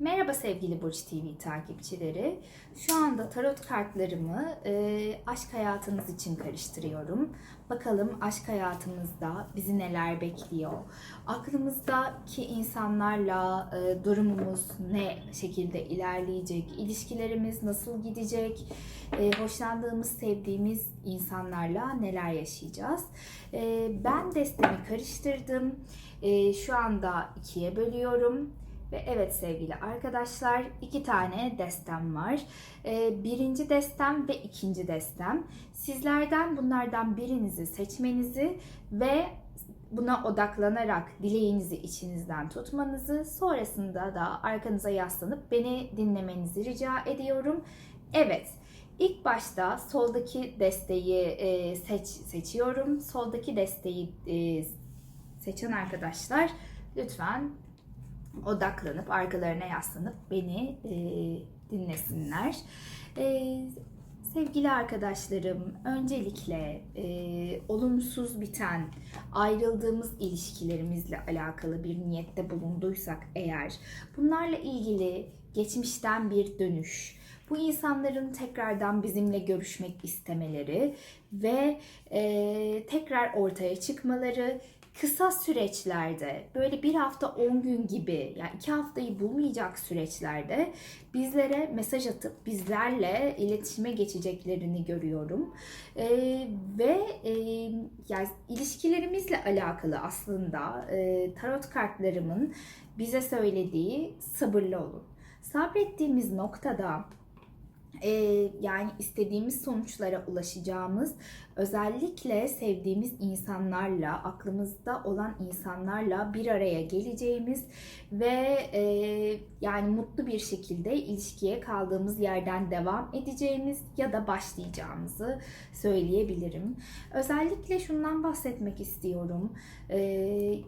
Merhaba sevgili Burç TV takipçileri. Şu anda tarot kartlarımı e, aşk hayatınız için karıştırıyorum. Bakalım aşk hayatımızda bizi neler bekliyor? Aklımızdaki insanlarla e, durumumuz ne şekilde ilerleyecek? İlişkilerimiz nasıl gidecek? E, hoşlandığımız, sevdiğimiz insanlarla neler yaşayacağız? E, ben destemi karıştırdım. E, şu anda ikiye bölüyorum. Ve evet sevgili arkadaşlar iki tane destem var. Ee, birinci destem ve ikinci destem. Sizlerden bunlardan birinizi seçmenizi ve buna odaklanarak dileğinizi içinizden tutmanızı sonrasında da arkanıza yaslanıp beni dinlemenizi rica ediyorum. Evet ilk başta soldaki desteği e, seç seçiyorum. Soldaki desteği e, seçen arkadaşlar lütfen odaklanıp arkalarına yaslanıp beni e, dinlesinler. E, sevgili arkadaşlarım, öncelikle e, olumsuz biten ayrıldığımız ilişkilerimizle alakalı bir niyette bulunduysak eğer bunlarla ilgili geçmişten bir dönüş, bu insanların tekrardan bizimle görüşmek istemeleri ve e, tekrar ortaya çıkmaları kısa süreçlerde böyle bir hafta 10 gün gibi yani iki haftayı bulmayacak süreçlerde bizlere mesaj atıp bizlerle iletişime geçeceklerini görüyorum. Ee, ve e, yani ilişkilerimizle alakalı aslında e, tarot kartlarımın bize söylediği sabırlı olun. Sabrettiğimiz noktada e, yani istediğimiz sonuçlara ulaşacağımız özellikle sevdiğimiz insanlarla aklımızda olan insanlarla bir araya geleceğimiz ve e, yani mutlu bir şekilde ilişkiye kaldığımız yerden devam edeceğimiz ya da başlayacağımızı söyleyebilirim. Özellikle şundan bahsetmek istiyorum. E,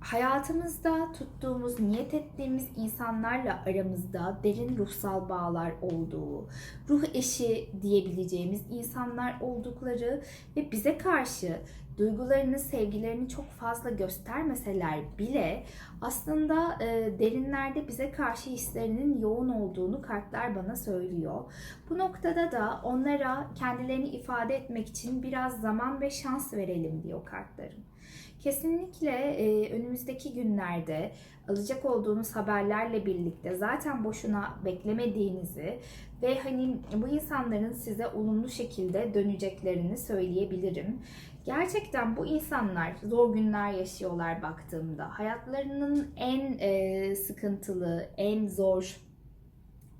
hayatımızda tuttuğumuz, niyet ettiğimiz insanlarla aramızda derin ruhsal bağlar olduğu, ruh eşi diyebileceğimiz insanlar oldukları ve bize karşı duygularını, sevgilerini çok fazla göstermeseler bile aslında e, derinlerde bize karşı hislerinin yoğun olduğunu kartlar bana söylüyor. Bu noktada da onlara kendilerini ifade etmek için biraz zaman ve şans verelim diyor kartlarım. Kesinlikle e, önümüzdeki günlerde alacak olduğunuz haberlerle birlikte zaten boşuna beklemediğinizi ve hani bu insanların size olumlu şekilde döneceklerini söyleyebilirim. Gerçekten bu insanlar zor günler yaşıyorlar baktığımda. Hayatlarının en e, sıkıntılı, en zor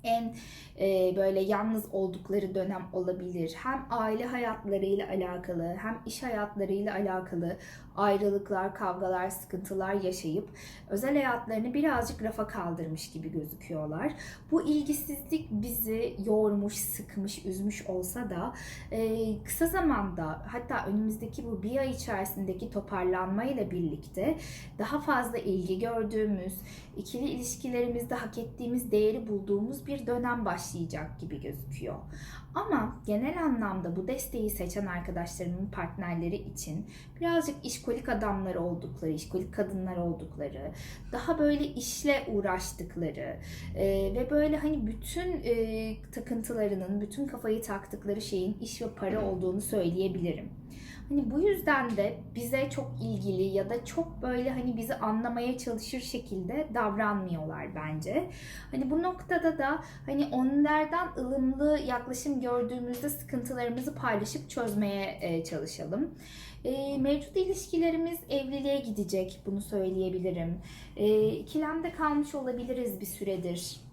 en e, böyle yalnız oldukları dönem olabilir. Hem aile hayatlarıyla alakalı hem iş hayatlarıyla alakalı ayrılıklar, kavgalar, sıkıntılar yaşayıp özel hayatlarını birazcık rafa kaldırmış gibi gözüküyorlar. Bu ilgisizlik bizi yormuş, sıkmış, üzmüş olsa da e, kısa zamanda hatta önümüzdeki bu bir ay içerisindeki toparlanmayla birlikte daha fazla ilgi gördüğümüz, ikili ilişkilerimizde hak ettiğimiz değeri bulduğumuz bir dönem başlayacak gibi gözüküyor. Ama genel anlamda bu desteği seçen arkadaşlarımın partnerleri için birazcık işkolik adamlar oldukları, işkolik kadınlar oldukları, daha böyle işle uğraştıkları e, ve böyle hani bütün e, takıntılarının, bütün kafayı taktıkları şeyin iş ve para olduğunu söyleyebilirim. Hani bu yüzden de bize çok ilgili ya da çok böyle hani bizi anlamaya çalışır şekilde davranmıyorlar bence. Hani bu noktada da hani onlardan ılımlı yaklaşım gördüğümüzde sıkıntılarımızı paylaşıp çözmeye e, çalışalım. E, mevcut ilişkilerimiz evliliğe gidecek bunu söyleyebilirim. E, ikilemde kalmış olabiliriz bir süredir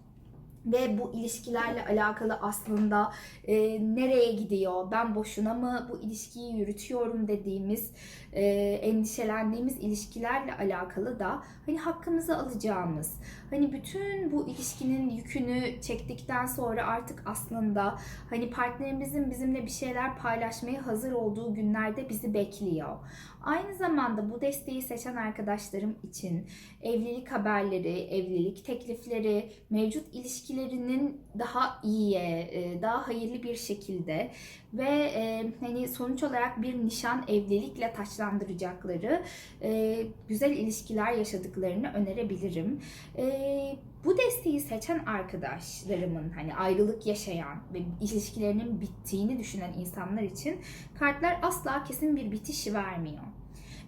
ve bu ilişkilerle alakalı aslında e, nereye gidiyor, ben boşuna mı bu ilişkiyi yürütüyorum dediğimiz, e, endişelendiğimiz ilişkilerle alakalı da hani hakkımızı alacağımız, hani bütün bu ilişkinin yükünü çektikten sonra artık aslında hani partnerimizin bizimle bir şeyler paylaşmaya hazır olduğu günlerde bizi bekliyor. Aynı zamanda bu desteği seçen arkadaşlarım için evlilik haberleri, evlilik teklifleri, mevcut ilişki ilişkilerinin daha iyiye, e, daha hayırlı bir şekilde ve e, hani sonuç olarak bir nişan evlilikle taçlandıracakları e, güzel ilişkiler yaşadıklarını önerebilirim. E, bu desteği seçen arkadaşlarımın hani ayrılık yaşayan ve ilişkilerinin bittiğini düşünen insanlar için kartlar asla kesin bir bitiş vermiyor.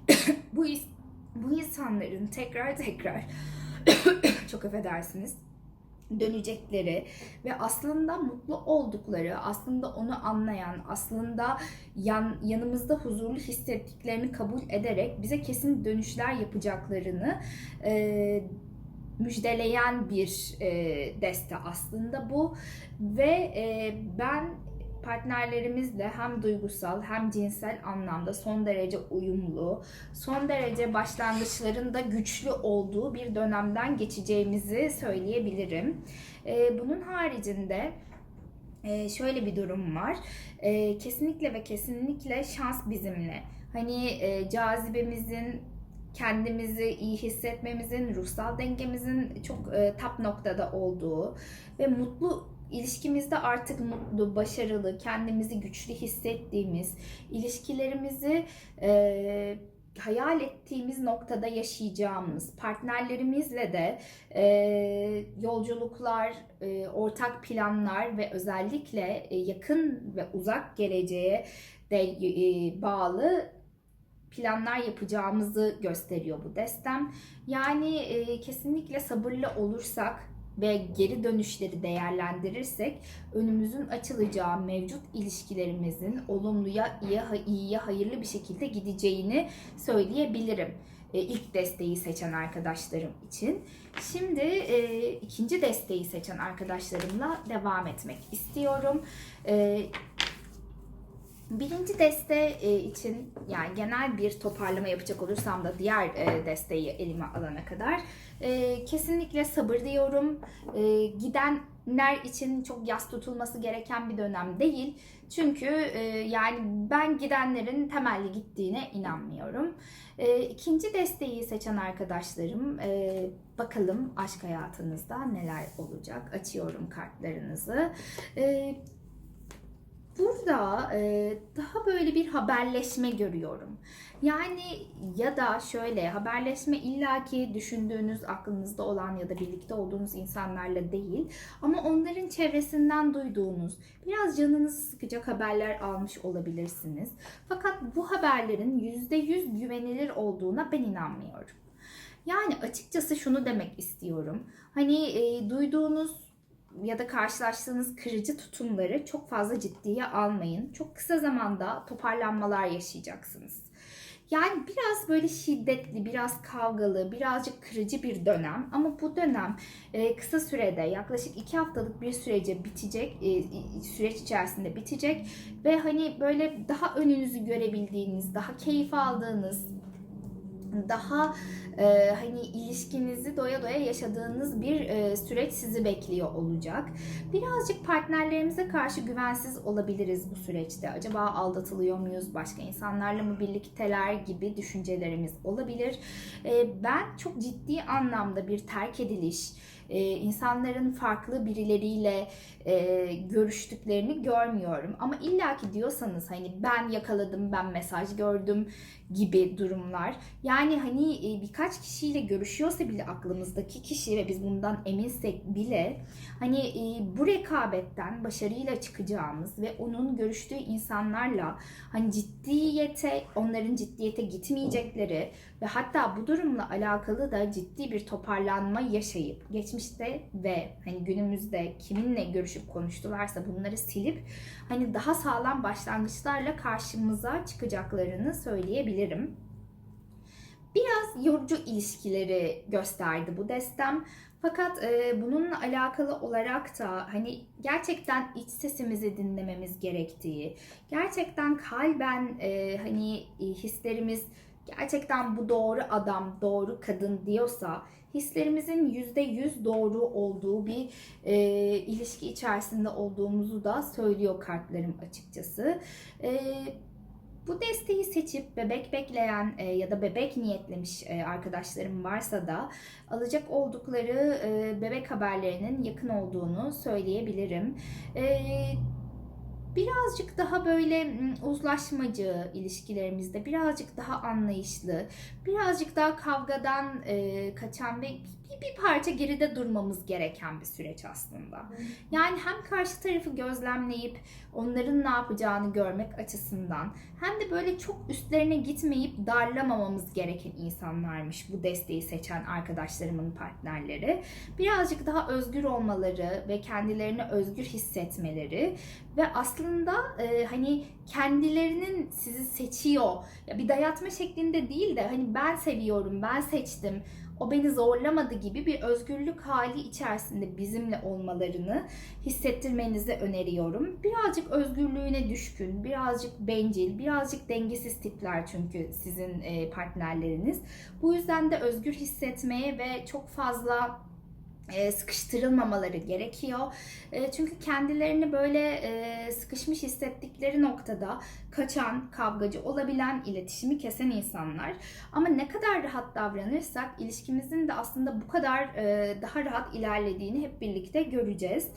bu bu insanların tekrar tekrar çok affedersiniz dönecekleri ve aslında mutlu oldukları, aslında onu anlayan, aslında yan, yanımızda huzurlu hissettiklerini kabul ederek bize kesin dönüşler yapacaklarını e, müjdeleyen bir e, deste aslında bu. Ve e, ben partnerlerimizle hem duygusal hem cinsel anlamda son derece uyumlu, son derece başlangıçlarında güçlü olduğu bir dönemden geçeceğimizi söyleyebilirim. Ee, bunun haricinde e, şöyle bir durum var. E, kesinlikle ve kesinlikle şans bizimle. Hani e, cazibemizin kendimizi iyi hissetmemizin, ruhsal dengemizin çok e, tap noktada olduğu ve mutlu ilişkimizde artık mutlu, başarılı, kendimizi güçlü hissettiğimiz, ilişkilerimizi e, hayal ettiğimiz noktada yaşayacağımız, partnerlerimizle de e, yolculuklar, e, ortak planlar ve özellikle e, yakın ve uzak geleceğe de e, bağlı planlar yapacağımızı gösteriyor bu destem. Yani e, kesinlikle sabırlı olursak ve geri dönüşleri değerlendirirsek önümüzün açılacağı mevcut ilişkilerimizin olumluya, iyiye, iyiye hayırlı bir şekilde gideceğini söyleyebilirim. E, ilk desteği seçen arkadaşlarım için. Şimdi e, ikinci desteği seçen arkadaşlarımla devam etmek istiyorum. E, Birinci deste e, için yani genel bir toparlama yapacak olursam da diğer e, desteği elime alana kadar e, kesinlikle sabır diyorum. Gidenler için çok yas tutulması gereken bir dönem değil. Çünkü yani ben gidenlerin temelli gittiğine inanmıyorum. İkinci desteği seçen arkadaşlarım bakalım aşk hayatınızda neler olacak. Açıyorum kartlarınızı. Burada e, daha böyle bir haberleşme görüyorum. Yani ya da şöyle haberleşme illaki düşündüğünüz, aklınızda olan ya da birlikte olduğunuz insanlarla değil ama onların çevresinden duyduğunuz, biraz canınızı sıkacak haberler almış olabilirsiniz. Fakat bu haberlerin %100 güvenilir olduğuna ben inanmıyorum. Yani açıkçası şunu demek istiyorum. Hani e, duyduğunuz ya da karşılaştığınız kırıcı tutumları çok fazla ciddiye almayın. Çok kısa zamanda toparlanmalar yaşayacaksınız. Yani biraz böyle şiddetli, biraz kavgalı, birazcık kırıcı bir dönem. Ama bu dönem e, kısa sürede yaklaşık iki haftalık bir sürece bitecek, e, süreç içerisinde bitecek. Ve hani böyle daha önünüzü görebildiğiniz, daha keyif aldığınız, daha e, hani ilişkinizi doya doya yaşadığınız bir e, süreç sizi bekliyor olacak. Birazcık partnerlerimize karşı güvensiz olabiliriz bu süreçte. Acaba aldatılıyor muyuz? Başka insanlarla mı birlikteler gibi düşüncelerimiz olabilir. E, ben çok ciddi anlamda bir terk ediliş, e, insanların farklı birileriyle e, görüştüklerini görmüyorum. Ama illaki diyorsanız hani ben yakaladım, ben mesaj gördüm gibi durumlar. Yani hani e, birkaç kişiyle görüşüyorsa bile aklımızdaki kişi ve biz bundan eminsek bile hani e, bu rekabetten başarıyla çıkacağımız ve onun görüştüğü insanlarla hani ciddiyete, onların ciddiyete gitmeyecekleri ve hatta bu durumla alakalı da ciddi bir toparlanma yaşayıp geçmişte ve hani günümüzde kiminle görüşüp konuştularsa bunları silip hani daha sağlam başlangıçlarla karşımıza çıkacaklarını söyleyebilirim. Biraz yorucu ilişkileri gösterdi bu destem. Fakat e, bununla alakalı olarak da hani gerçekten iç sesimizi dinlememiz gerektiği, gerçekten kalben e, hani e, hislerimiz gerçekten bu doğru adam, doğru kadın diyorsa hislerimizin yüzde yüz doğru olduğu bir e, ilişki içerisinde olduğumuzu da söylüyor kartlarım açıkçası. E, Bu desteği seçip bebek bekleyen e, ya da bebek niyetlemiş e, arkadaşlarım varsa da alacak oldukları e, bebek haberlerinin yakın olduğunu söyleyebilirim. E, birazcık daha böyle uzlaşmacı ilişkilerimizde, birazcık daha anlayışlı, birazcık daha kavgadan e, kaçan ve bir, bir parça geride durmamız gereken bir süreç aslında. Yani hem karşı tarafı gözlemleyip onların ne yapacağını görmek açısından hem de böyle çok üstlerine gitmeyip darlamamamız gereken insanlarmış bu desteği seçen arkadaşlarımın partnerleri. Birazcık daha özgür olmaları ve kendilerini özgür hissetmeleri ve aslında e, hani kendilerinin sizi seçiyor. Ya bir dayatma şeklinde değil de hani ben seviyorum, ben seçtim. O beni zorlamadı gibi bir özgürlük hali içerisinde bizimle olmalarını hissettirmenizi öneriyorum. Birazcık özgürlüğüne düşkün, birazcık bencil, birazcık dengesiz tipler çünkü sizin e, partnerleriniz. Bu yüzden de özgür hissetmeye ve çok fazla sıkıştırılmamaları gerekiyor. E, çünkü kendilerini böyle e, sıkışmış hissettikleri noktada kaçan, kavgacı olabilen, iletişimi kesen insanlar. Ama ne kadar rahat davranırsak ilişkimizin de aslında bu kadar e, daha rahat ilerlediğini hep birlikte göreceğiz.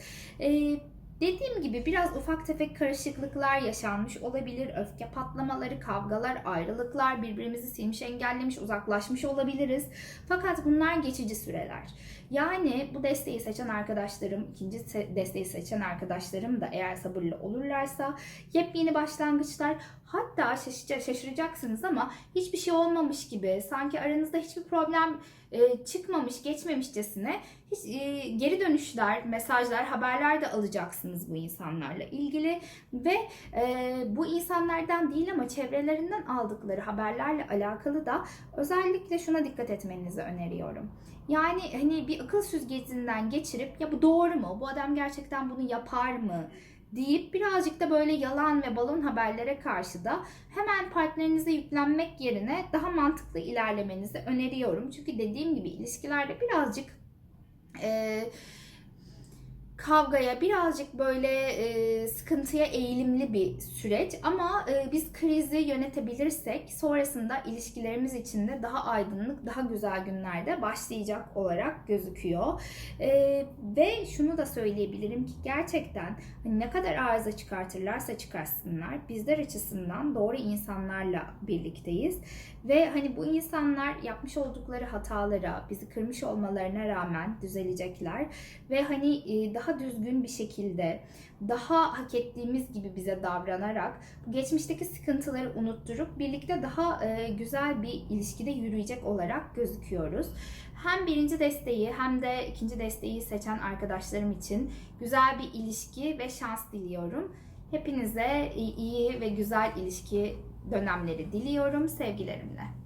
Dediğim gibi biraz ufak tefek karışıklıklar yaşanmış olabilir. Öfke patlamaları, kavgalar, ayrılıklar, birbirimizi silmiş, engellemiş, uzaklaşmış olabiliriz. Fakat bunlar geçici süreler. Yani bu desteği seçen arkadaşlarım, ikinci desteği seçen arkadaşlarım da eğer sabırlı olurlarsa yepyeni başlangıçlar hatta şaşıra- şaşıracaksınız ama hiçbir şey olmamış gibi sanki aranızda hiçbir problem çıkmamış, geçmemişçesine geri dönüşler, mesajlar, haberler de alacaksınız bu insanlarla ilgili ve e, bu insanlardan değil ama çevrelerinden aldıkları haberlerle alakalı da özellikle şuna dikkat etmenizi öneriyorum. Yani hani bir akıl süzgecinden geçirip ya bu doğru mu? Bu adam gerçekten bunu yapar mı? deyip birazcık da böyle yalan ve balon haberlere karşı da hemen partnerinize yüklenmek yerine daha mantıklı ilerlemenizi öneriyorum. Çünkü dediğim gibi ilişkilerde birazcık e, kavgaya birazcık böyle e, sıkıntıya eğilimli bir süreç. Ama e, biz krizi yönetebilirsek sonrasında ilişkilerimiz için de daha aydınlık, daha güzel günlerde başlayacak olarak gözüküyor. E, ve şunu da söyleyebilirim ki gerçekten hani ne kadar arıza çıkartırlarsa çıkarsınlar bizler açısından doğru insanlarla birlikteyiz. Ve hani bu insanlar yapmış oldukları hatalara, bizi kırmış olmalarına rağmen düzelecekler. Ve hani e, daha düzgün bir şekilde, daha hak ettiğimiz gibi bize davranarak geçmişteki sıkıntıları unutturup birlikte daha e, güzel bir ilişkide yürüyecek olarak gözüküyoruz. Hem birinci desteği hem de ikinci desteği seçen arkadaşlarım için güzel bir ilişki ve şans diliyorum. Hepinize iyi ve güzel ilişki dönemleri diliyorum sevgilerimle.